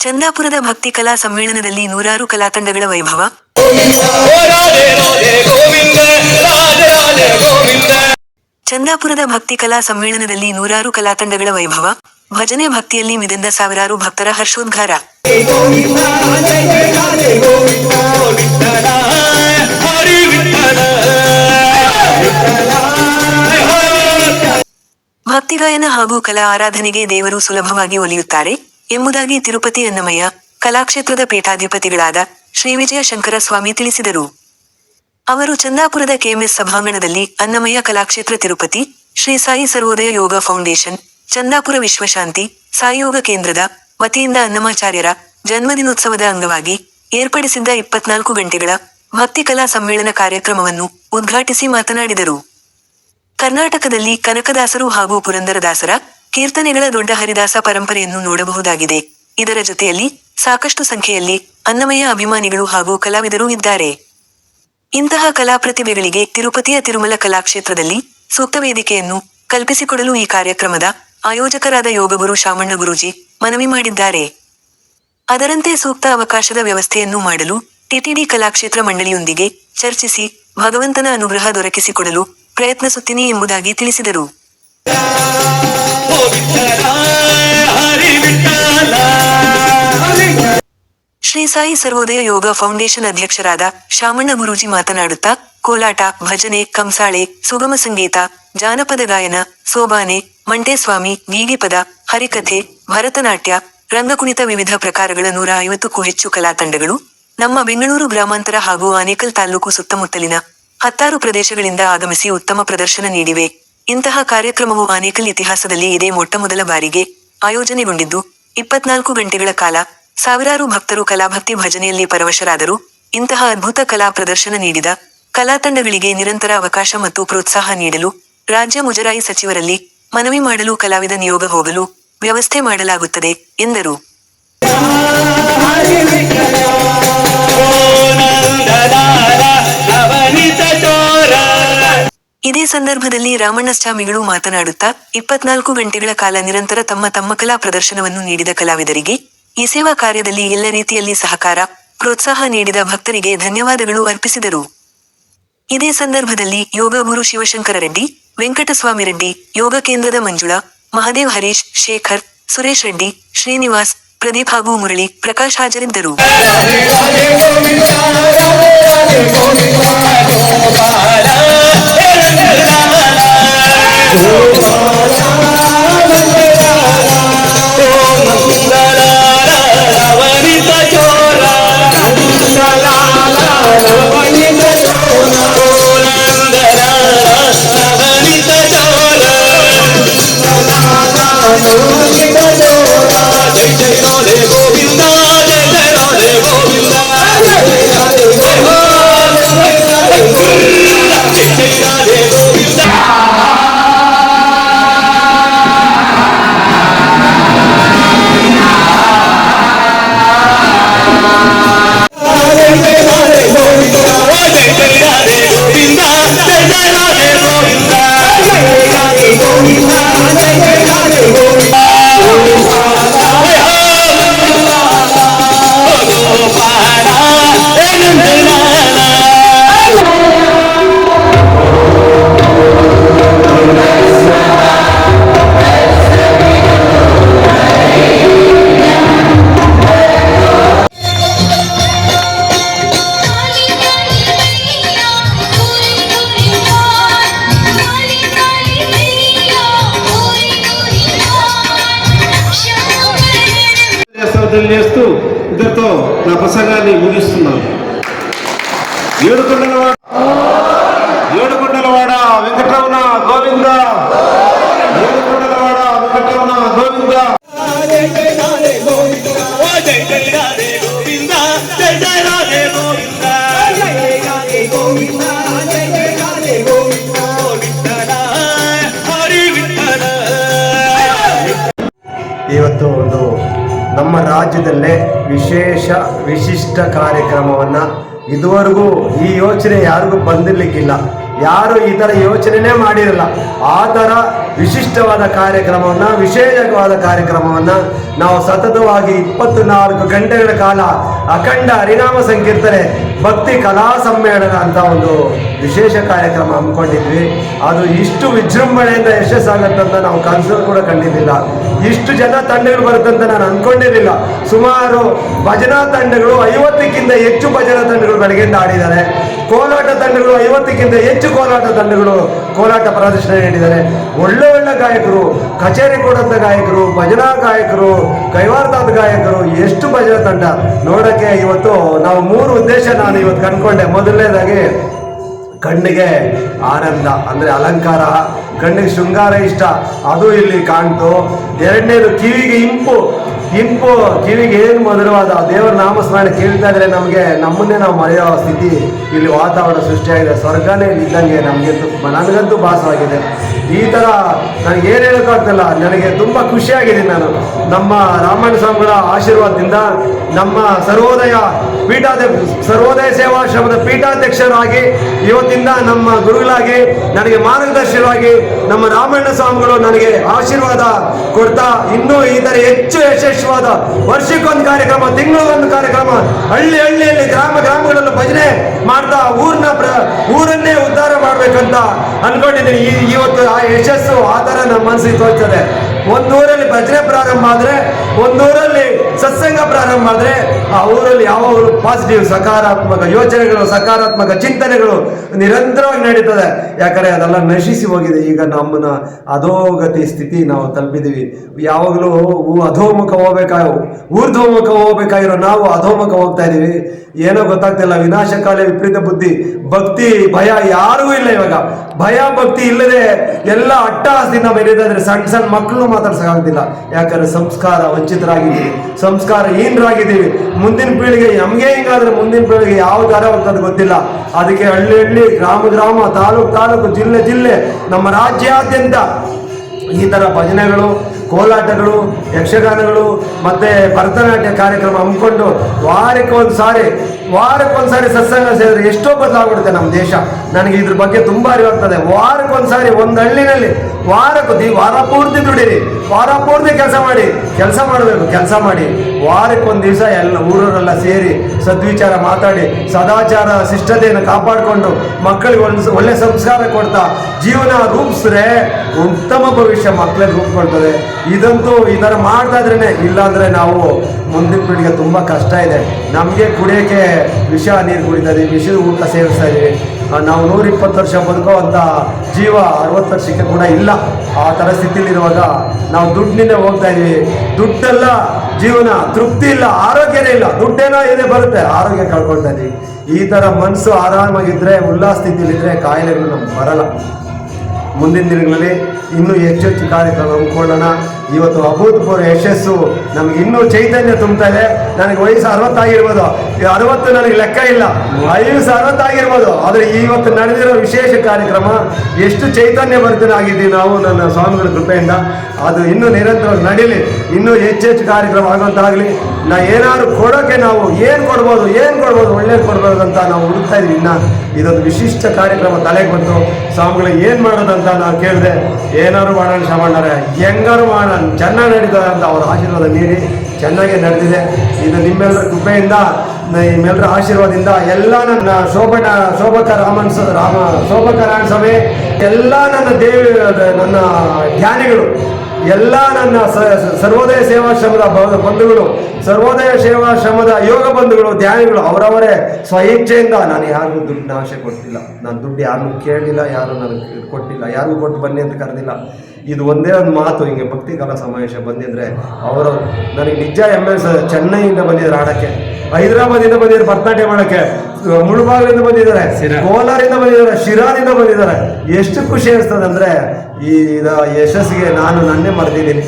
ಚಂದಾಪುರದ ಭಕ್ತಿ ಕಲಾ ಸಮ್ಮೇಳನದಲ್ಲಿ ನೂರಾರು ಕಲಾತಂಡಗಳ ವೈಭವ. ಚಂದಾಪುರದ ಭಕ್ತಿ ಕಲಾ ಸಮ್ಮೇಳನದಲ್ಲಿ ನೂರಾರು ಕಲಾತಂಡಗಳ ವೈಭವ. ಭಜನೆ ಭಕ್ತಿಯಲ್ಲಿ ಮಿದೆಂದ ಸಾವಿರಾರು ಭಕ್ತರ ಹರ್ಷೋದ್ಗಾರ. ಭಕ್ತಿಗಾಯನ ಹಾಗೂ ಕಲಾ ಆರಾಧನೆಗೆ ದೇವರು ಸುಲಭವಾಗಿ ಒಲಿಯುತ್ತಾರೆ ಎಂಬುದಾಗಿ ತಿರುಪತಿ ಅನ್ನಮಯ್ಯ ಕಲಾಕ್ಷೇತ್ರದ ಪೀಠಾಧಿಪತಿಗಳಾದ ಶ್ರೀ ವಿಜಯ ಶಂಕರ ಸ್ವಾಮಿ ತಿಳಿಸಿದರು. ಅವರು ಚಂದಾಪುರದ ಕೆಎಂಎಸ್ ಸಭಾಂಗಣದಲ್ಲಿ ಅನ್ನಮಯ್ಯ ಕಲಾಕ್ಷೇತ್ರ ತಿರುಪತಿ, ಶ್ರೀ ಸಾಯಿ ಸರ್ವೋದಯ ಯೋಗ ಫೌಂಡೇಶನ್, ಚಂದಾಪುರ ವಿಶ್ವಶಾಂತಿ ಸಾಯಿಯೋಗ ಕೇಂದ್ರದ ವತಿಯಿಂದ ಅನ್ನಮಾಚಾರ್ಯರ ಜನ್ಮದಿನೋತ್ಸವದ ಅಂಗವಾಗಿ ಏರ್ಪಡಿಸಿದ್ದ ಇಪ್ಪತ್ನಾಲ್ಕು ಗಂಟೆಗಳ ಭಕ್ತಿ ಕಲಾ ಸಮ್ಮೇಳನ ಕಾರ್ಯಕ್ರಮವನ್ನು ಉದ್ಘಾಟಿಸಿ ಮಾತನಾಡಿದರು. ಕರ್ನಾಟಕದಲ್ಲಿ ಕನಕದಾಸರು ಹಾಗೂ ಪುರಂದರದಾಸರ ಕೀರ್ತನೆಗಳ ದೊಡ್ಡ ಹರಿದಾಸ ಪರಂಪರೆಯನ್ನು ನೋಡಬಹುದಾಗಿದೆ. ಇದರ ಜೊತೆಯಲ್ಲಿ ಸಾಕಷ್ಟು ಸಂಖ್ಯೆಯಲ್ಲಿ ಅನ್ನಮಯ ಅಭಿಮಾನಿಗಳು ಹಾಗೂ ಕಲಾವಿದರು ಇದ್ದಾರೆ. ಇಂತಹ ಕಲಾ ಪ್ರತಿಭೆಗಳಿಗೆ ತಿರುಪತಿಯ ತಿರುಮಲ ಕಲಾಕ್ಷೇತ್ರದಲ್ಲಿ ಸೂಕ್ತ ವೇದಿಕೆಯನ್ನು ಕಲ್ಪಿಸಿಕೊಡಲು ಈ ಕಾರ್ಯಕ್ರಮದ ಆಯೋಜಕರಾದ ಯೋಗಗುರು ಶಾಮಣ್ಣ ಗುರೂಜಿ ಮನವಿ ಮಾಡಿದ್ದಾರೆ. ಅದರಂತೆ ಸೂಕ್ತ ಅವಕಾಶದ ವ್ಯವಸ್ಥೆಯನ್ನು ಮಾಡಲು ಟಿಟಿಡಿ ಕಲಾಕ್ಷೇತ್ರ ಮಂಡಳಿಯೊಂದಿಗೆ ಚರ್ಚಿಸಿ ಭಗವಂತನ ಅನುಗ್ರಹ ದೊರಕಿಸಿಕೊಡಲು ಪ್ರಯತ್ನಿಸುತ್ತೀನಿ ಎಂಬುದಾಗಿ ತಿಳಿಸಿದರು. ಶ್ರೀ ಸಾಯಿ ಸರ್ವೋದಯ ಯೋಗ ಫೌಂಡೇಶನ್ ಅಧ್ಯಕ್ಷರಾದ ಶಾಮಣ್ಣ ಗುರೂಜಿ ಮಾತನಾಡುತ್ತಾ, ಕೋಲಾಟ, ಭಜನೆ, ಕಂಸಾಳೆ, ಸುಗಮ ಸಂಗೀತ, ಜಾನಪದ ಗಾಯನ, ಸೋಬಾನೆ, ಮಂಟೇಸ್ವಾಮಿ, ಗೀಗಿಪದ, ಹರಿಕಥೆ, ಭರತನಾಟ್ಯ, ರಂಗಕುಣಿತ ವಿವಿಧ ಪ್ರಕಾರಗಳ ನೂರ ಐವತ್ತಕ್ಕೂ ಹೆಚ್ಚು ಕಲಾ ತಂಡಗಳು ನಮ್ಮ ಬೆಂಗಳೂರು ಗ್ರಾಮಾಂತರ ಹಾಗೂ ಆನೇಕಲ್ ತಾಲೂಕು ಸುತ್ತಮುತ್ತಲಿನ ಹತ್ತಾರು ಪ್ರದೇಶಗಳಿಂದ ಆಗಮಿಸಿ ಉತ್ತಮ ಪ್ರದರ್ಶನ ನೀಡಿವೆ. ಇಂತಹ ಕಾರ್ಯಕ್ರಮವು ಆನೇಕಲ್ ಇತಿಹಾಸದಲ್ಲಿ ಇದೇ ಮೊಟ್ಟಮೊದಲ ಬಾರಿಗೆ ಆಯೋಜನೆಗೊಂಡಿದ್ದು, ಇಪ್ಪತ್ನಾಲ್ಕು ಗಂಟೆಗಳ ಕಾಲ ಸಾವಿರಾರು ಭಕ್ತರು ಕಲಾಭಕ್ತಿ ಭಜನೆಯಲ್ಲಿ ಪರವಶರಾದರು. ಇಂತಹ ಅದ್ಭುತ ಕಲಾ ಪ್ರದರ್ಶನ ನೀಡಿದ ಕಲಾ ತಂಡಗಳಿಗೆ ನಿರಂತರ ಅವಕಾಶ ಮತ್ತು ಪ್ರೋತ್ಸಾಹ ನೀಡಲು ರಾಜ್ಯ ಮುಜರಾಯಿ ಸಚಿವರಲ್ಲಿ ಮನವಿ ಮಾಡಲು ಕಲಾವಿದ ನಿಯೋಗ ಹೋಗಲು ವ್ಯವಸ್ಥೆ ಮಾಡಲಾಗುತ್ತದೆ ಎಂದರು. ಇದೇ ಸಂದರ್ಭದಲ್ಲಿ ರಾಮಣ್ಣಸ್ವಾಮಿಗಳು ಮಾತನಾಡುತ್ತಾ ಇಪ್ಪತ್ನಾಲ್ಕು ಗಂಟೆಗಳ ಕಾಲ ನಿರಂತರ ತಮ್ಮ ತಮ್ಮ ಕಲಾ ಪ್ರದರ್ಶನವನ್ನು ನೀಡಿದ ಕಲಾವಿದರಿಗೆ ಈ ಸೇವಾ ಕಾರ್ಯದಲ್ಲಿ ಎಲ್ಲ ರೀತಿಯಲ್ಲಿ ಸಹಕಾರ ಪ್ರೋತ್ಸಾಹ ನೀಡಿದ ಭಕ್ತರಿಗೆ ಧನ್ಯವಾದಗಳು ಅರ್ಪಿಸಿದರು ಇದೇ ಸಂದರ್ಭದಲ್ಲಿ ಯೋಗ ಗುರು ಶಿವಶಂಕರ ರೆಡ್ಡಿ ವೆಂಕಟಸ್ವಾಮಿ ರೆಡ್ಡಿ ಯೋಗ ಕೇಂದ್ರದ ಮಂಜುಳಾ ಮಹದೇವ್ ಹರೀಶ್ ಶೇಖರ್ ಸುರೇಶ್ ರೆಡ್ಡಿ ಶ್ರೀನಿವಾಸ್ ಪ್ರದೀಪ್ ಹಾಗೂ ಮುರಳಿ ಪ್ರಕಾಶ್ ಹಾಜರಿದ್ದರು ವಿಠಲ ಇವತ್ತು ಒಂದು ನಮ್ಮ ರಾಜ್ಯದಲ್ಲೇ ವಿಶೇಷ ವಿಶಿಷ್ಟ ಕಾರ್ಯಕ್ರಮವನ್ನ ಇದುವರೆಗೂ ಈ ಯೋಚನೆ ಯಾರಿಗೂ ಬಂದಿರ್ಲಿಕ್ಕಿಲ್ಲ. ಯಾರು ಈ ಥರ ಯೋಚನೆನೇ ಮಾಡಿರಲ್ಲ. ಆ ಥರ ವಿಶಿಷ್ಟವಾದ ಕಾರ್ಯಕ್ರಮವನ್ನು, ವಿಶೇಷವಾದ ಕಾರ್ಯಕ್ರಮವನ್ನು ನಾವು ಸತತವಾಗಿ ಇಪ್ಪತ್ತು ನಾಲ್ಕು ಗಂಟೆಗಳ ಕಾಲ ಅಖಂಡ ಹರಿನಾಮ ಸಂಕೀರ್ತನೆ, ಭಕ್ತಿ ಕಲಾ ಸಮ್ಮೇಳನ ಅಂತ ಒಂದು ವಿಶೇಷ ಕಾರ್ಯಕ್ರಮ ಹಮ್ಮಿಕೊಂಡಿದ್ವಿ. ಅದು ಇಷ್ಟು ವಿಜೃಂಭಣೆಯಿಂದ ಯಶಸ್ಸಾಗತ್ತಂತ ನಾವು ಕನಸಲ್ಲಿ ಕೂಡ ಕಂಡಿದ್ದಿಲ್ಲ. ಇಷ್ಟು ಜನ ತಂಡಗಳು ಬರುತ್ತಂತ ನಾನು ಅನ್ಕೊಂಡಿರಲಿಲ್ಲ. ಸುಮಾರು ಭಜನಾ ತಂಡಗಳು ಐವತ್ತಕ್ಕಿಂತ ಹೆಚ್ಚು ಭಜನಾ ತಂಡಗಳು ಬೆಳಗ್ಗೆಯಿಂದ ಆಡಿದ್ದಾರೆ. ಕೋಲಾಟ ತಂಡಗಳು ಐವತ್ತಕ್ಕಿಂತ ಹೆಚ್ಚು ಕೋಲಾಟ ತಂಡಗಳು ಕೋಲಾಟ ಪ್ರದರ್ಶನ ನೀಡಿದ್ದಾರೆ. ಒಳ್ಳೆ ಒಳ್ಳೆ ಗಾಯಕರು, ಕಚೇರಿ ಕೊಡಂತ ಗಾಯಕರು, ಭಜನಾ ಗಾಯಕರು ಕೈವಾರದಾದ ಗಾಯಕರು, ಎಷ್ಟು ಭಜನಾ ತಂಡ. ನೋಡಕ್ಕೆ ಇವತ್ತು ನಾವು ಮೂರು ಉದ್ದೇಶ ನಾನು ಇವತ್ತು ಕಂಡ್ಕೊಂಡೆ. ಮೊದಲನೇದಾಗಿ ಕಣ್ಣಿಗೆ ಆನಂದ, ಅಂದರೆ ಅಲಂಕಾರ. ಕಣ್ಣಿಗೆ ಶೃಂಗಾರ ಇಷ್ಟ. ಅದು ಇಲ್ಲಿ ಕಾಣ್ತು. ಎರಡನೇದು ಕಿವಿಗೆ ಇಂಪು. ಇಂಪು, ಕಿವಿಗೆ ಏನು ಮಧುರವಾದ ದೇವರ ನಾಮಸ್ಮರಣೆ ಕೇಳ್ತಾ ಇದ್ರೆ ನಮಗೆ, ನಮ್ಮನ್ನೇ ನಾವು ಮರೆಯೋ ಸ್ಥಿತಿ ಇಲ್ಲಿ ವಾತಾವರಣ ಸೃಷ್ಟಿಯಾಗಿದೆ. ಸ್ವರ್ಗನೇ ಇದ್ದಂಗೆ ನಮಗೆ ನನಗಂತೂ ಭಾಸವಾಗಿದೆ. ಈ ಥರ ನನಗೆ ಏನು ಹೇಳೋಕ್ಕಾಗ್ತಿಲ್ಲ ನನಗೆ ತುಂಬ ಖುಷಿಯಾಗಿದ್ದೀನಿ ನಾನು. ನಮ್ಮ ರಾಮಾಯಣ ಸ್ವಾಮಿಗಳ ಆಶೀರ್ವಾದದಿಂದ ನಮ್ಮ ಸರ್ವೋದಯ ಪೀಠಾಧ್ಯಕ್ಷ, ಸರ್ವೋದಯ ಸೇವಾಶ್ರಮದ ಪೀಠಾಧ್ಯಕ್ಷರಾಗಿ ಇವತ್ತಿಂದ ನಮ್ಮ ಗುರುಗಳಾಗಿ, ನನಗೆ ಮಾರ್ಗದರ್ಶನವಾಗಿ ನಮ್ಮ ರಾಮಣ್ಣ ಸ್ವಾಮಿಗಳು ನನಗೆ ಆಶೀರ್ವಾದ ಕೊಡ್ತಾ, ಇನ್ನೂ ಥರ ಹೆಚ್ಚು ಯಶಸ್ವಾದ ವರ್ಷಕ್ಕೊಂದು ಕಾರ್ಯಕ್ರಮ ತಿಂಗಳಿಗೊಂದು ಕಾರ್ಯಕ್ರಮ, ಹಳ್ಳಿ ಹಳ್ಳಿಯಲ್ಲಿ ಗ್ರಾಮ ಗ್ರಾಮಗಳಲ್ಲೂ ಭಜನೆ ಮಾಡ್ತಾ, ಊರ್ನ ಪ್ರ, ಊರನ್ನೇ ಉದ್ಧಾರ ಮಾಡ್ಬೇಕಂತ ಅನ್ಕೊಂಡಿದ್ದೀನಿ. ಈ, ಇವತ್ತು ಆ ಯಶಸ್ಸು, ಆ ಥರ ನಮ್ಮ ಮನಸ್ಸಿಗೆ ತೋರ್ತದೆ. ಒಂದೂರಲ್ಲಿ ಭಜನೆ ಪ್ರಾರಂಭ ಆದರೆ, ಒಂದೂರಲ್ಲಿ ಸತ್ಸಂಗ ಪ್ರಾರಂಭ ಆದರೆ, ಆ ಊರಲ್ಲಿ ಯಾವ ಊರು ಪಾಸಿಟಿವ್ ಸಕಾರಾತ್ಮಕ, ಯೋಚನೆಗಳು, ಸಕಾರಾತ್ಮಕ ಚಿಂತನೆಗಳು ನಿರಂತರವಾಗಿ ನಡೀತದೆ. ಯಾಕಂದ್ರೆ ಅದೆಲ್ಲ ನಶಿಸಿ ಹೋಗಿದೆ. ಈಗ ನಮ್ಮನ್ನ ಅಧೋಗತಿ ಸ್ಥಿತಿ ನಾವು ತಲುಪಿದೀವಿ ಯಾವಾಗಲೂ ಅಧೋಮುಖ ಹೋಗ್ಬೇಕಾಗ ಊರ್ಧ್ವಮುಖ ಹೋಗ್ಬೇಕಾಗಿರೋ ನಾವು ಅಧೋಮುಖ ಹೋಗ್ತಾ ಇದೀವಿ ಏನೋ ಗೊತ್ತಾಗ್ತಿಲ್ಲ. ವಿನಾಶಕಾಲಿ, ವಿಪರೀತ ಬುದ್ಧಿ, ಭಕ್ತಿ, ಭಯ, ಯಾರಿಗೂ ಇಲ್ಲ ಇವಾಗ. ಭಯ, ಭಕ್ತಿ ಇಲ್ಲದೆ ಎಲ್ಲ ಅಟ್ಟಹಾಸದಿಂದ ಬೆರೀತಾದ್ರೆ ಸಣ್ಣ ಸಣ್ಣ ಮಕ್ಕಳು ಮಾತಾಡ್ಸಕ್ಕಾಗ್ತಿಲ್ಲ ಯಾಕಂದ್ರೆ ಸಂಸ್ಕಾರ ವಂಚಿತರಾಗಿದ್ದೀವಿ. ಸಂಸ್ಕಾರ ಏನರಾಗಿದ್ದೀವಿ ಮುಂದಿನ ಪೀಳಿಗೆ ನಮಗೆ ಹಿಂಗಾದ್ರೆ ಮುಂದಿನ ಪೀಳಿಗೆ ಯಾವ ದಾರ ಹೋಗ್ತದೆ ಗೊತ್ತಿಲ್ಲ. ಅದಕ್ಕೆ ಹಳ್ಳಿ ಹಳ್ಳಿ, ಗ್ರಾಮ ಗ್ರಾಮ, ತಾಲೂಕು ತಾಲೂಕು, ಜಿಲ್ಲೆ ಜಿಲ್ಲೆ, ನಮ್ಮ ರಾಜ್ಯಾದ್ಯಂತ ಈ ಥರ ಭಜನೆಗಳು, ಕೋಲಾಟಗಳು, ಯಕ್ಷಗಾನಗಳು, ಮತ್ತೆ ಭರತನಾಟ್ಯ ಕಾರ್ಯಕ್ರಮ ಹಮ್ಮಿಕೊಂಡು ವಾರಕ್ಕೆ ಒಂದು ಸಾರಿ ವಾರಕ್ಕೆ ಒಂದು ಸಾರಿ ಸತ್ಸಂಗ ಸೇರಿದ್ರೆ ಎಷ್ಟೋ ಬದಲಾಗ್ಬಿಡುತ್ತೆ ನಮ್ಮ ದೇಶ. ನನಗೆ ಇದ್ರ ಬಗ್ಗೆ ತುಂಬಾ ಅರಿವಾಗ್ತದೆ ವಾರಕ್ಕೆ ಒಂದು ಹಳ್ಳಿನಲ್ಲಿ ವಾರಕ್ಕೆ ದಿ ವಾರ ಪೂರ್ತಿ ದುಡೀರಿ. ವಾರ ಪೂರ್ತಿ ಕೆಲಸ ಮಾಡಿ. ಕೆಲಸ ಮಾಡಬೇಕು ಕೆಲಸ ಮಾಡಿ. ವಾರಕ್ಕೊಂದು ದಿವಸ ಎಲ್ಲ ಊರವರೆಲ್ಲ ಸೇರಿ ಸದ್ವಿಚಾರ ಮಾತಾಡಿ, ಸದಾಚಾರ ಶಿಷ್ಟತೆಯನ್ನು ಕಾಪಾಡಿಕೊಂಡು ಮಕ್ಕಳಿಗೆ ಒಂದು ಒಳ್ಳೆ ಸಂಸ್ಕಾರ ಕೊಡ್ತಾ ಜೀವನ ರೂಪಿಸಿದ್ರೆ ಉತ್ತಮ ಭವಿಷ್ಯ ಮಕ್ಕಳಲ್ಲಿ ರೂಪಿಕೊಳ್ತದೆ ಇದಂತೂ ಈ ಥರ ಮಾಡ್ತಾ ಇದ್ರೇನೆ, ಇಲ್ಲಾಂದ್ರೆ ನಾವು ಮುಂದಿನ ಪೀಳಿಗೆ ತುಂಬ ಕಷ್ಟ ಇದೆ. ನಮಗೆ ಕುಡಿಯೋಕ್ಕೆ ವಿಷ ನೀರು ಕುಡಿತಾ ಇದ್ದೀವಿ ವಿಷದ ಊಟ ಸೇವಿಸ್ತಾ ಇದ್ದೀವಿ. ನಾವು ನೂರಿಪ್ಪತ್ತು ವರ್ಷ ವರ್ಷ ಅಂತ ಜೀವ ಅರವತ್ತು ವರ್ಷಕ್ಕೆ ಕೂಡ ಇಲ್ಲ. ಆ ಥರ ಸ್ಥಿತಿಲಿರುವಾಗ ನಾವು ದುಡ್ಡಿನಿಂದ ಹೋಗ್ತಾ ಇದ್ದೀವಿ. ದುಡ್ಡೆಲ್ಲ ಜೀವನ, ತೃಪ್ತಿ ಇಲ್ಲ, ಆರೋಗ್ಯನೇ ಇಲ್ಲ. ದುಡ್ಡೇನೋ ಏನೇ ಬರುತ್ತೆ, ಆರೋಗ್ಯ ಕಳ್ಕೊಳ್ತಾ ಇದ್ದೀವಿ. ಈ ಥರ ಮನಸ್ಸು ಆರಾಮಾಗಿದ್ದರೆ ಉಲ್ಲಾಸ ಸ್ಥಿತಿಲಿದ್ರೆ ಕಾಯಿಲೆಗಳು ನಮ್ಗೆ ಬರಲ್ಲ. ಮುಂದಿನ ದಿನಗಳಲ್ಲಿ ಇನ್ನೂ ಹೆಚ್ಚು ಹೆಚ್ಚು ಕಾರ್ಯಕ್ರಮ ಹಮ್ಮಿಕೊಳ್ಳೋಣ. ಇವತ್ತು ಅಭೂತಪೂರ್ವ ಯಶಸ್ಸು ನಮ್ಗೆ ಇನ್ನೂ ಚೈತನ್ಯ ತುಂಬ್ತಾ ಇದೆ. ನನಗೆ ವಯಸ್ಸು ಅರವತ್ತಾಗಿರ್ಬೋದು. ಅರವತ್ತು ನನಗೆ ಲೆಕ್ಕ ಇಲ್ಲ. ವಯಸ್ಸು ಅರವತ್ತಾಗಿರ್ಬೋದು. ಆದರೆ ಇವತ್ತು ನಡೆದಿರೋ ವಿಶೇಷ ಕಾರ್ಯಕ್ರಮ, ಎಷ್ಟು ಚೈತನ್ಯ ಆಗಿದ್ದೀವಿ ನಾವು ನನ್ನ ಸ್ವಾಮಿಗಳ ಕೃಪೆಯಿಂದ. ಅದು ಇನ್ನೂ ನಿರಂತರವಾಗಿ ನಡೀಲಿ. ಇನ್ನೂ ಹೆಚ್ಚು ಕಾರ್ಯಕ್ರಮ ಆಗುವಂತಾಗಲಿ. ನಾ ಏನಾದ್ರು ಕೊಡೋಕೆ ನಾವು ಏನು ಕೊಡ್ಬೋದು ಏನು ಕೊಡ್ಬೋದು, ಒಳ್ಳೇದು ಕೊಡ್ಬೋದು ಅಂತ ನಾವು ಹುಡುಕ್ತಾ ಇದೀವಿ ಇನ್ನ. ಇದೊಂದು ವಿಶಿಷ್ಟ ಕಾರ್ಯಕ್ರಮ ತಲೆಗೆ ಬಂತು. ಸ್ವಾಮಿಗಳು ಏನು ಮಾಡೋದಂತ ನಾವು ಕೇಳಿದೆ. ಏನಾದ್ರು ಮಾಡೋಣ ಶಮಣ್ಣರೇ ಹೆಂಗಾರು ಮಾಡೋಣ. ಚೆನ್ನಾಗಿ ನಡೀತದೆ ಅಂತ ಅವರ ಆಶೀರ್ವಾದ ಚೆನ್ನಾಗಿ ನಡೆದಿದೆ. ಇದು ನಿಮ್ಮೆಲ್ಲರ ಕೃಪೆಯಿಂದ ನಿಮ್ಮೆಲ್ಲರ ಆಶೀರ್ವಾದದಿಂದ ಎಲ್ಲ ನನ್ನ ಶೋಭನ ಶೋಭಕ ರಾಮನ್ ರಾಮ ಶೋಭಕ ರಾಮ ಸ್ವಾಮಿ ಎಲ್ಲ ನನ್ನ ದೇವಿ, ನನ್ನ ಧ್ಯಾನಿಗಳು ಎಲ್ಲ ನನ್ನ ಸರ್ವೋದಯ ಸೇವಾಶ್ರಮದ ಬಂಧುಗಳು, ಸರ್ವೋದಯ ಸೇವಾಶ್ರಮದ ಯೋಗ ಬಂಧುಗಳು, ಧ್ಯಾನಿಗಳು, ಅವರವರೇ ಸ್ವಇಚ್ಛೆಯಿಂದ ನಾನು ಯಾರಿಗೂ ದುಡ್ಡಿನ ಆಶೆ ಕೊಟ್ಟಿಲ್ಲ. ನಾನು ದುಡ್ಡು ಯಾರನ್ನೂ ಕೇಳಲಿಲ್ಲ, ಯಾರು ನನಗೆ ಕೊಟ್ಟಿಲ್ಲ, ಯಾರಿಗೂ ಕೊಟ್ಟು ಬನ್ನಿ ಅಂತ ಕರೆದಿಲ್ಲ. ಇದು ಒಂದೇ ಒಂದು ಮಾತು ಹಿಂಗೆ ಭಕ್ತಿ ಕಲಾ ಸಮಾವೇಶ ಬಂದಿದ್ರೆ ಅವರು ನನಗೆ ನಿಜ ಎಂ ಎಸ್ ಚೆನ್ನೈಯಿಂದ ಬಂದಿದ್ದಾರೆ ಆಡಕ್ಕೆ ಹೈದರಾಬಾದಿಂದ ಬಂದಿದ್ದಾರೆ ಭರತನಾಟ್ಯ ಮಾಡಕ್ಕೆ ಮುಳುಬಾಗಿಲಿಂದ ಬಂದಿದ್ದಾರೆ ಕೋಲಾರಿಂದ ಬಂದಿದ್ದಾರೆ ಶಿರಾದಿಂದ ಬಂದಿದ್ದಾರೆ. ಎಷ್ಟು ಖುಷಿ ಅನಿಸ್ತದೆ ಅಂದ್ರೆ ಈ ಯಶಸ್ಸಿಗೆ ನಾನು ನನ್ನೇ ಮರೆತಿದ್ದೀನಿ.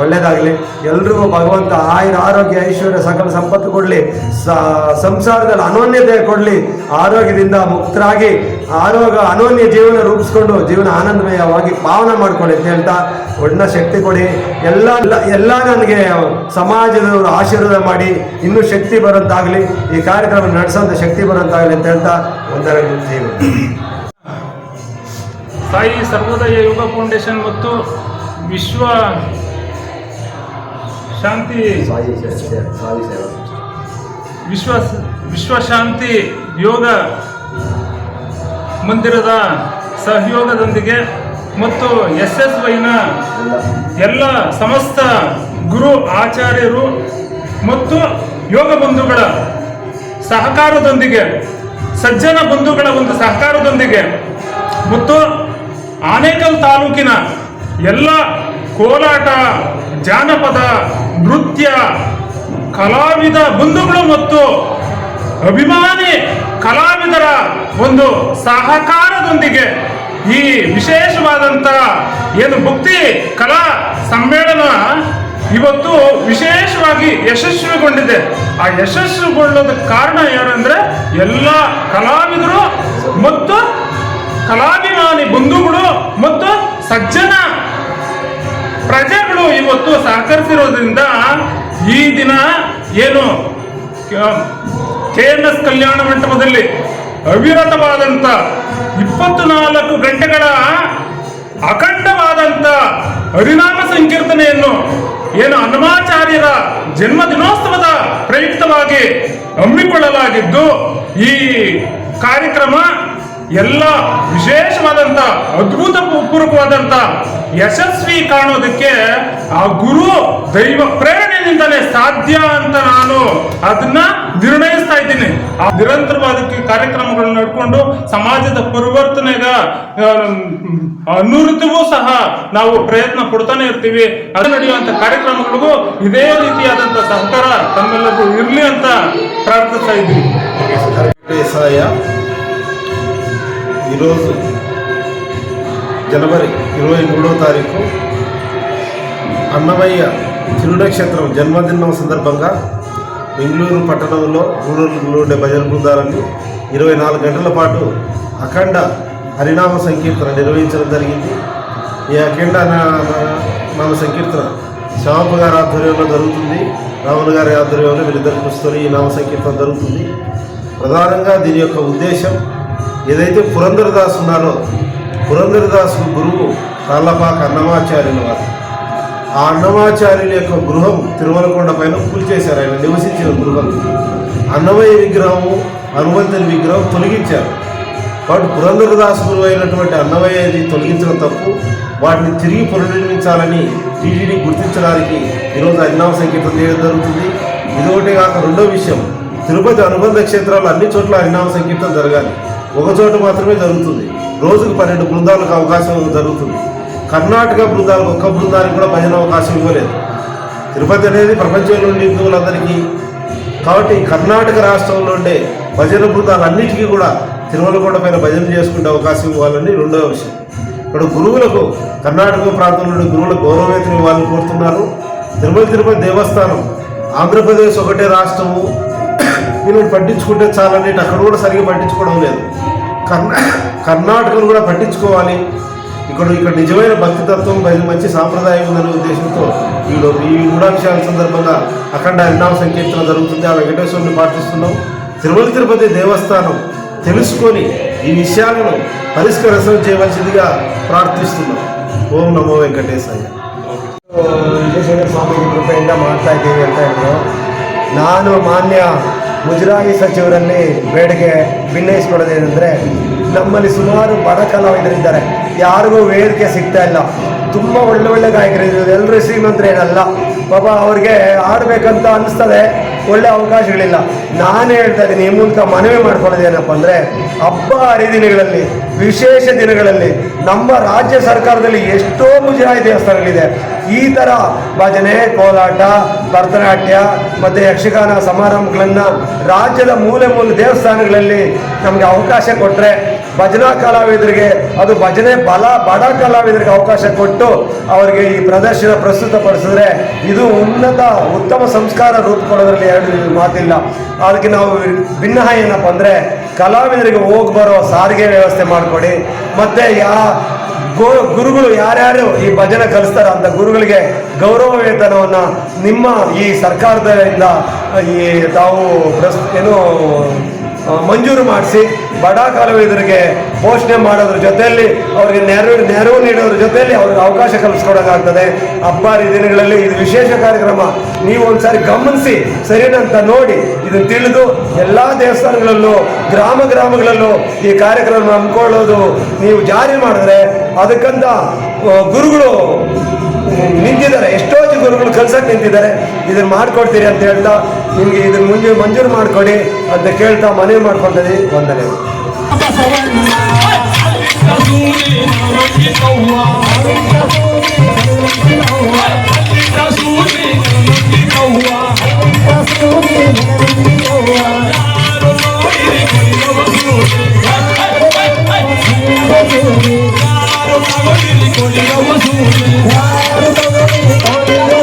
ಒಳ್ಳೇದಾಗಲಿ. ಎಲ್ರಿಗೂ ಭಗವಂತ ಆಯುರ ಆರೋಗ್ಯ, ಐಶ್ವರ್ಯ, ಸಕಲ ಸಂಪತ್ತು ಕೊಡಲಿ. ಸಂಸಾರದಲ್ಲಿ ಅನೋನ್ಯತೆ ಕೊಡಲಿ. ಆರೋಗ್ಯದಿಂದ ಮುಕ್ತರಾಗಿ ಆರೋಗ್ಯ ಅನೋನ್ಯ ಜೀವನ ರೂಪಿಸ್ಕೊಂಡು ಜೀವನ ಆನಂದಮಯವಾಗಿ ಪಾವನ ಮಾಡ್ಕೊಳ್ಳಿ ಅಂತ ಹೇಳ್ತಾ ಒಳ್ಳೆ ಶಕ್ತಿ ಕೊಡಿ. ಎಲ್ಲ, ಎಲ್ಲ- ನನಗೆ ಸಮಾಜದವರು ಆಶೀರ್ವಾದ ಮಾಡಿ, ಇನ್ನೂ ಶಕ್ತಿ ಬರೋಂತಾಗಲಿ ಈ ಕಾರ್ಯಕ್ರಮ ನಡೆಸೋಂಥ ಶಕ್ತಿ ಬರೋಂತಾಗಲಿ ಅಂತ ಹೇಳ್ತಾ ಒಂದರ ಜೀವ ಸಾಯಿ ಸರ್ವೋದಯ ಯೋಗ ಫೌಂಡೇಶನ್ ಮತ್ತು ವಿಶ್ವ ಶಾಂತಿ. ವಿಶ್ವ ವಿಶ್ವಶಾಂತಿ ಯೋಗ ಮಂದಿರದ ಸಹಯೋಗದೊಂದಿಗೆ ಮತ್ತು ಎಸ್ ಎಸ್ ವೈನ ಎಲ್ಲ ಸಮಸ್ತ ಗುರು ಆಚಾರ್ಯರು ಮತ್ತು ಯೋಗ ಬಂಧುಗಳ ಸಹಕಾರದೊಂದಿಗೆ ಸಜ್ಜನ ಬಂಧುಗಳ ಒಂದು ಸಹಕಾರದೊಂದಿಗೆ ಮತ್ತು ಆನೇಕಲ್ ತಾಲೂಕಿನ ಎಲ್ಲ ಕೋಲಾಟ ಜಾನಪದ ನೃತ್ಯ, ಕಲಾವಿದ ಬಂಧುಗಳು ಮತ್ತು ಅಭಿಮಾನಿ ಕಲಾವಿದರ ಒಂದು ಸಹಕಾರದೊಂದಿಗೆ ಈ ವಿಶೇಷವಾದಂಥ ಏನು ಭಕ್ತಿ ಕಲಾ ಸಮ್ಮೇಳನ ಇವತ್ತು ವಿಶೇಷವಾಗಿ ಯಶಸ್ವಿಗೊಂಡಿದೆ. ಆ ಯಶಸ್ವಿಗೊಳ್ಳೋದಕ್ಕೆ ಕಾರಣ ಏನಂದ್ರೆ ಎಲ್ಲ ಕಲಾವಿದರು ಮತ್ತು ಕಲಾಭಿಮಾನಿ ಬಂಧುಗಳು ಮತ್ತು ಸಜ್ಜನ ಪ್ರಜೆಗಳು ಇವತ್ತು ಸಹಕರಿಸಿರೋದ್ರಿಂದ ಈ ದಿನ ಏನು ಕೆ ಎನ್ ಎಸ್ ಕಲ್ಯಾಣ ಮಂಟಪದಲ್ಲಿ ಅವಿರತವಾದಂಥ ಇಪ್ಪತ್ತು ನಾಲ್ಕು ಗಂಟೆಗಳ ಅಖಂಡವಾದಂಥ ಹರಿನಾಮ ಸಂಕೀರ್ತನೆಯನ್ನು ಏನು ಹನುಮಾಚಾರ್ಯರ ಜನ್ಮ ದಿನೋತ್ಸವದ ಪ್ರಯುಕ್ತವಾಗಿ ಹಮ್ಮಿಕೊಳ್ಳಲಾಗಿದ್ದು, ಈ ಕಾರ್ಯಕ್ರಮ ಎಲ್ಲ ವಿಶೇಷವಾದಂಥ ಅದ್ಭುತ ಪೂರ್ವಕವಾದಂಥ ಯಶಸ್ವಿ ಕಾಣೋದಕ್ಕೆ ಆ ಗುರು ದೈವ ಪ್ರೇರಣೆಯಿಂದಲೇ ಸಾಧ್ಯ ಅಂತ ನಾನು ಅದನ್ನ ನಿರ್ಣಯಿಸ್ತಾ ಇದ್ದೀನಿ. ಆ ನಿರಂತರವಾದ ಕಾರ್ಯಕ್ರಮಗಳನ್ನ ನಡ್ಕೊಂಡು ಸಮಾಜದ ಪರಿವರ್ತನೆಗ ಅನುರಿತವೂ ಸಹ ನಾವು ಪ್ರಯತ್ನ ಪಡ್ತಾನೆ ಇರ್ತೀವಿ. ಅದು ನಡೆಯುವಂತ ಕಾರ್ಯಕ್ರಮಗಳಿಗೂ ಇದೇ ರೀತಿಯಾದಂತ ಸಹಕಾರ ತಮ್ಮೆಲ್ಲರಿಗೂ ಇರ್ಲಿ ಅಂತ ಪ್ರಾರ್ಥಿಸ್ತಾ ಇದ್ದೀವಿ ఈరోజు జనవరి ఇరవై మూడో తారీఖు అన్నమయ్య తిరునక్షత్రం జన్మదినం సందర్భంగా బెంగళూరు పట్టణంలో గూడూరులో ఉండే భజన బృందాలని ఇరవై నాలుగు గంటల పాటు అఖండ హరినామ సంకీర్తన నిర్వహించడం జరిగింది. ఈ అఖండ నా- నామ సంకీర్తన శ్యామప్ప గారి ఆధ్వర్యంలో జరుగుతుంది. రాముల గారి ఆధ్వర్యంలో వీళ్ళిద్దరు కృషితో ఈ నామ సంకీర్తన జరుగుతుంది. ప్రధానంగా దీని యొక్క ఉద్దేశం ఏదైతే పురంధరదాస్ ఉన్నారో పురంధరదాసు గురువు కళ్ళపాక అన్నమాచార్యుల వారు. ఆ అన్నమాచార్యుల యొక్క గృహం తిరుమలకొండ పైన కూల్చేశారు ఆయన నివసించిన గృహం. అన్నమయ్య విగ్రహము హనుమంతుని విగ్రహం తొలగించారు. వాటి పురంధరదాస్ గురువు అయినటువంటి అన్నమయ్యది తొలగించడం తప్పు. వాటిని తిరిగి పునర్నిర్మించాలని టీటీడీ గుర్తించడానికి ఈరోజు అజ్ఞాన సంకీర్తన చేయడం జరుగుతుంది. ఇదొకటి కాక రెండో విషయం. తిరుపతి అనుబంధ క్షేత్రాలు అన్ని చోట్ల హరినామ సంకీర్తన జరగాలి. ఒక చోట మాత్రమే జరుగుతుంది. రోజుకు పన్నెండు బృందాలకు అవకాశం జరుగుతుంది. కర్ణాటక బృందాలకు ఒక్క బృందానికి కూడా భజన అవకాశం ఇవ్వలేదు. తిరుపతి అనేది ప్రపంచంలోని హిందువులందరికీ కాబట్టి కర్ణాటక రాష్ట్రంలో ఉండే భజన బృందాలన్నిటికీ కూడా తిరుమలకొండ పైన భజన చేసుకునే అవకాశం ఇవ్వాలని రెండవ విషయం. ఇక్కడ గురువులకు కర్ణాటక ప్రాంతంలో గురువులకు గౌరవవేతనం ఇవ్వాలని కోరుతున్నారు. తిరుమల తిరుపతి దేవస్థానం ఆంధ్రప్రదేశ్ ఒకటే రాష్ట్రము. వీళ్ళని పట్టించుకుంటే చాలని అక్కడ కూడా సరిగ్గా పట్టించుకోవడం లేదు కర్ణా కర్ణాటకను కూడా పట్టించుకోవాలి ఇక్కడ ఇక్కడ నిజమైన భక్తి తత్వం మరి మంచి సాంప్రదాయం ఉందనే ఉద్దేశంతో వీళ్ళు ఈ మూడాంశాల సందర్భంగా అఖండ హరినామ సంకీర్తన జరుగుతుంది ఆ వెంకటేశ్వరుని ప్రార్థిస్తున్నాం తిరుమల తిరుపతి దేవస్థానం తెలుసుకొని ఈ విషయాలను పరిష్కరించడం చేయవలసిందిగా ప్రార్థిస్తున్నాం ఓం నమో వెంకటేశాయ ವಿಜಯೇಶ್ವರ ಸ್ವಾಮಿ ಕೃಪೆಯಿಂದ ಮಾಡ್ತಾ ಇದ್ದೀವಿ ಅಂತ ಹೇಳಿದ್ರು ನಾನು ಮಾನ್ಯ ಮುಜರಾಯಿ ಸಚಿವರಲ್ಲಿ ಬೇಡಿಕೆ ಭಿನ್ನಯಿಸ್ಕೊಳ್ಳೋದೇನೆಂದರೆ ನಮ್ಮಲ್ಲಿ ಸುಮಾರು ಬಡ ಕಲಾವಿದರಿದ್ದಾರೆ ಯಾರಿಗೂ ವೇದಿಕೆ ಸಿಗ್ತಾ ಇಲ್ಲ. ತುಂಬ ಒಳ್ಳೆ ಒಳ್ಳೆ ಗಾಯಕರಿದ್ದಾರೆ ಎಲ್ಲರೂ ಶ್ರೀಮಂತರು ಏನಲ್ಲ. ಪಾಪ ಅವ್ರಿಗೆ ಆಡಬೇಕಂತ ಅನ್ನಿಸ್ತದೆ ಒಳ್ಳೆ ಅವಕಾಶಗಳಿಲ್ಲ. ನಾನು ಹೇಳ್ತಾ ಇದ್ದೀನಿ, ಈ ಮೂಲಕ ಮನವಿ ಮಾಡ್ಕೊಳ್ಳೋದೇನಪ್ಪ ಅಂದರೆ, ಹಬ್ಬ ಹರಿದಿನಗಳಲ್ಲಿ ವಿಶೇಷ ದಿನಗಳಲ್ಲಿ ನಮ್ಮ ರಾಜ್ಯ ಸರ್ಕಾರದಲ್ಲಿ ಎಷ್ಟೋ ಮುಜರಾಯಿ ದೇವಸ್ಥಾನಗಳಿದೆ. ಈ ಥರ ಭಜನೆ, ಕೋಲಾಟ, ಭರತನಾಟ್ಯ, ಮತ್ತು ಯಕ್ಷಗಾನ ಸಮಾರಂಭಗಳನ್ನು ರಾಜ್ಯದ ಮೂಲೆ ಮೂಲೆ ದೇವಸ್ಥಾನಗಳಲ್ಲಿ ನಮಗೆ ಅವಕಾಶ ಕೊಟ್ಟರೆ ಭಜನಾ ಕಲಾವಿದರಿಗೆ, ಅದು ಭಜನೆ ಬಲ, ಬಡ ಕಲಾವಿದರಿಗೆ ಅವಕಾಶ ಕೊಟ್ಟು ಅವರಿಗೆ ಈ ಪ್ರದರ್ಶನ ಪ್ರಸ್ತುತಪಡಿಸಿದ್ರೆ ಇದು ಉನ್ನತ, ಉತ್ತಮ ಸಂಸ್ಕಾರ ರೂಪುಕೊಳ್ಳೋದ್ರಲ್ಲಿ ಎರಡು ಮಾತಿಲ್ಲ. ಅದಕ್ಕೆ ನಾವು ಭಿನ್ನ ಏನಪ್ಪ ಅಂದರೆ ಕಲಾವಿದರಿಗೆ ಹೋಗಿ ಬರೋ ಸಾರಿಗೆ ವ್ಯವಸ್ಥೆ ಮಾಡಿಕೊಡಿ. ಮತ್ತು ಯಾ ಗೋ, ಗುರುಗಳು ಯಾರ್ಯಾರು ಈ ಭಜನೆ ಕಲಿಸ್ತಾರ ಅಂತ ಗುರುಗಳಿಗೆ ಗೌರವ ವೇತನವನ್ನು ನಿಮ್ಮ ಈ ಸರ್ಕಾರದಿಂದ ಈ ತಾವು ಪ್ರಸ್, ಏನು ಮಂಜೂರು ಮಾಡಿಸಿ ಬಡ ಕಲಾವಿದರಿಗೆ ಪೋಷಣೆ ಮಾಡೋದ್ರ ಜೊತೆಯಲ್ಲಿ ಅವರಿಗೆ ನೆರವು ನೆರವು ನೀಡೋದ್ರ ಜೊತೆಯಲ್ಲಿ ಅವ್ರಿಗೆ ಅವಕಾಶ ಕಲ್ಪಿಸ್ಕೊಡೋಕ್ಕಾಗ್ತದೆ ಹಬ್ಬಾರಿ ದಿನಗಳಲ್ಲಿ ಇದು ವಿಶೇಷ ಕಾರ್ಯಕ್ರಮ. ನೀವು ಒಂದ್ಸಾರಿ ಗಮನಿಸಿ, ಸರಿನಂತ ನೋಡಿ ಇದನ್ನು ತಿಳಿದು ಎಲ್ಲ ದೇವಸ್ಥಾನಗಳಲ್ಲೂ, ಗ್ರಾಮ ಗ್ರಾಮಗಳಲ್ಲೂ ಈ ಕಾರ್ಯಕ್ರಮ ಹಮ್ಮಿಕೊಳ್ಳೋದು ನೀವು ಜಾರಿ ಮಾಡಿದ್ರೆ ಅದಕ್ಕಂತ ಗುರುಗಳು ನಿಂತಿದ್ದಾರೆ. ಎಷ್ಟೋ ಗುರುಗಳು ಕಲ್ಸಕ್ಕೆ ನಿಂತಿದ್ದಾರೆ. ಇದನ್ನು ಮಾಡ್ಕೊಡ್ತೀರಿ ಅಂತ ಹೇಳ್ತಾ ನಿಮ್ಗೆ ಇದನ್ನ ಮುಂಜು ಮಂಜೂರು ಮಾಡಿಕೊಡಿ ಅಂತ ಕೇಳ್ತಾ ಮನವಿ ಮಾಡ್ಕೊಂತೀವಿ ವಂದನೆ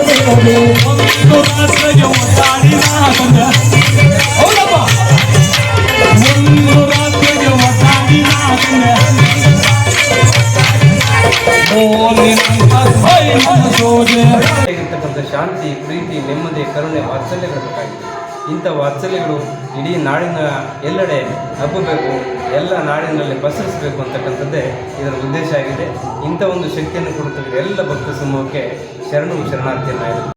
ಇರ್ತಕ್ಕಂಥ ಇಂಥ ವಾತ್ಸಲ್ಯಗಳು ಇಡೀ ನಾಡಿನ ಎಲ್ಲೆಡೆ ಹಬ್ಬಬೇಕು, ಎಲ್ಲ ನಾಡಿನಲ್ಲಿ ಪಸರಿಸಬೇಕು ಅಂತಕ್ಕಂಥದ್ದೇ ಇದರ ಉದ್ದೇಶ ಆಗಿದೆ. ಇಂಥ ಒಂದು ಶಕ್ತಿಯನ್ನು ಕೊಡುತ್ತಿರುವ ಎಲ್ಲ ಭಕ್ತ ಸಮೂಹಕ್ಕೆ ಶರಣು ಶರಣಾರ್ಥಿಯನ್ನಾಗಿದೆ